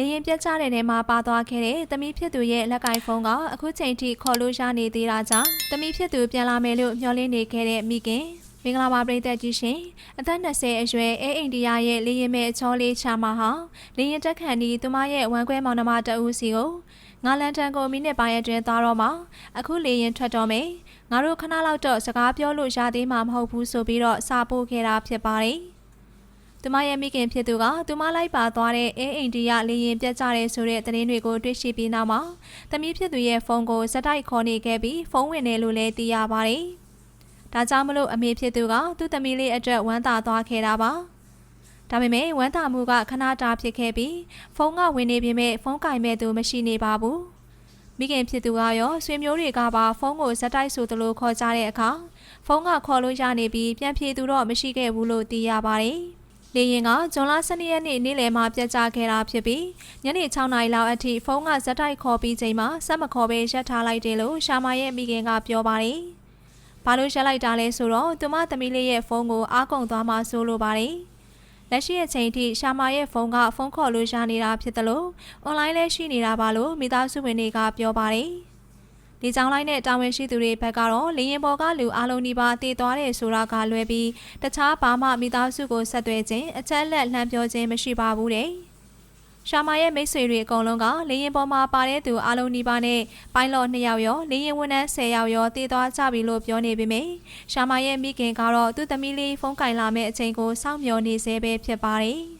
လေရင်ပြတ်ကျတဲ့ထဲမှာပါသွားခဲ့တဲ့သမီးဖြစ်သူရဲ့လက်ကင်ဖုန်းကအခုချိန်ထိခေါ်လို့ရနေသေးတာကြောင့်သမီးဖြစ်သူပြန်လာမယ်လို့မျှော်လင့်နေခဲ့တဲ့မိခင်မင်္ဂလာပါပရိသတ်ကြီးရှင်အသက်20အရွယ်အဲအိန္ဒိယရဲ့လေရင်မဲ့အချောလေးချာမဟာလေရင်တက်ခန့်ဒီသူမရဲ့ဝမ်းခွဲမောင်နှမတအူးစီကိုငါလန်တန်ကိုမိနစ်ပိုင်းအတွင်းသွားတော့မှအခုလေရင်ထွက်တော့မယ်ငါတို့ခဏလောက်တော့စကားပြောလို့ရသေးမှာမဟုတ်ဘူးဆိုပြီးတော့စာပို့ခဲ့တာဖြစ်ပါတယ် သူမရဲ့မိခင်ဖြစ်သူကသူမလိုက်ပါသွားတဲ့အဲအိန္ဒိယလေရင်ပြတ်ကျတဲ့ဆိုတဲ့သတင်းတွေကိုတွေ့ရှိပြီးနောက်မှာသမီးဖြစ်သူရဲ့ဖုန်းကိုစက်တိုက်ခေါ်နေခဲ့ပြီးဖုန်းဝင်တယ်လို့လည်းသိရပါတယ်။ဒါကြောင့်မလို့အမေဖြစ်သူကသူ့သမီးလေးအတွက်ဝမ်းသာသွားခဲ့တာပါ။ဒါပေမဲ့ဝမ်းသာမှုကခဏတာဖြစ်ခဲ့ပြီးဖုန်းကဝင်နေပေမဲ့ဖုန်းကင်မဲ့သူမရှိနေပါဘူး။မိခင်ဖြစ်သူကရောဆွေမျိုးတွေကပါဖုန်းကိုစက်တိုက်ဆိုသလိုခေါ်ကြတဲ့အခါဖုန်းကခေါ်လို့ရနေပြီးပြန်ပြေသူတော့မရှိခဲ့ဘူးလို့သိရပါတယ်။ လေရင်ကဇွန်လ12ရက်နေ့နေ့လယ်မှာပြတ်ကျခဲ့တာဖြစ်ပြီးညနေ6နာရီလောက်အထိဖုန်းကဇက်တိုက်ခေါ်ပြီးချိန်မှာဆက်မခေါ်ဘဲရပ်ထားလိုက်တယ်လို့ရှာမာရဲ့မိခင်ကပြောပါတယ်။ဘာလို့ရပ်လိုက်တာလဲဆိုတော့သူမသမီးလေးရဲ့ဖုန်းကိုအားကုန်သွားမှဆိုလိုပါတယ်။လက်ရှိအချိန်ထိရှာမာရဲ့ဖုန်းကဖုန်းခေါ်လို့ရနေတာဖြစ်တယ်လို့အွန်လိုင်းလည်းရှိနေတာပါလို့မိသားစုဝင်တွေကပြောပါတယ်။ ဒီကြောင်လိုက်တဲ့တာဝန်ရှိသူတွေဘက်ကတော့လေရင်ပေါ်ကလူအလုံးဒီပါတည်သွားတယ်ဆိုတာကလွဲပြီးတခြားဘာမှမိသားစုကိုဆက်သွယ်ခြင်းအချက်လက်လှမ်းပြောခြင်းမရှိပါဘူးတဲ့။ရှာမာရဲ့မိတ်ဆွေတွေအကုန်လုံးကလေရင်ပေါ်မှာပါတဲ့သူအလုံးဒီပါနဲ့ပိုင်းလော့2ယောက်ရောလေရင်ဝန်ထမ်း10ယောက်ရောတည်သွားကြပြီလို့ပြောနေပေမယ့်ရှာမာရဲ့မိခင်ကတော့သူ့သမီးလေးဖုန်းကင်လာမဲ့အချိန်ကိုစောင့်မျှော်နေစေပဲဖြစ်ပါတယ်။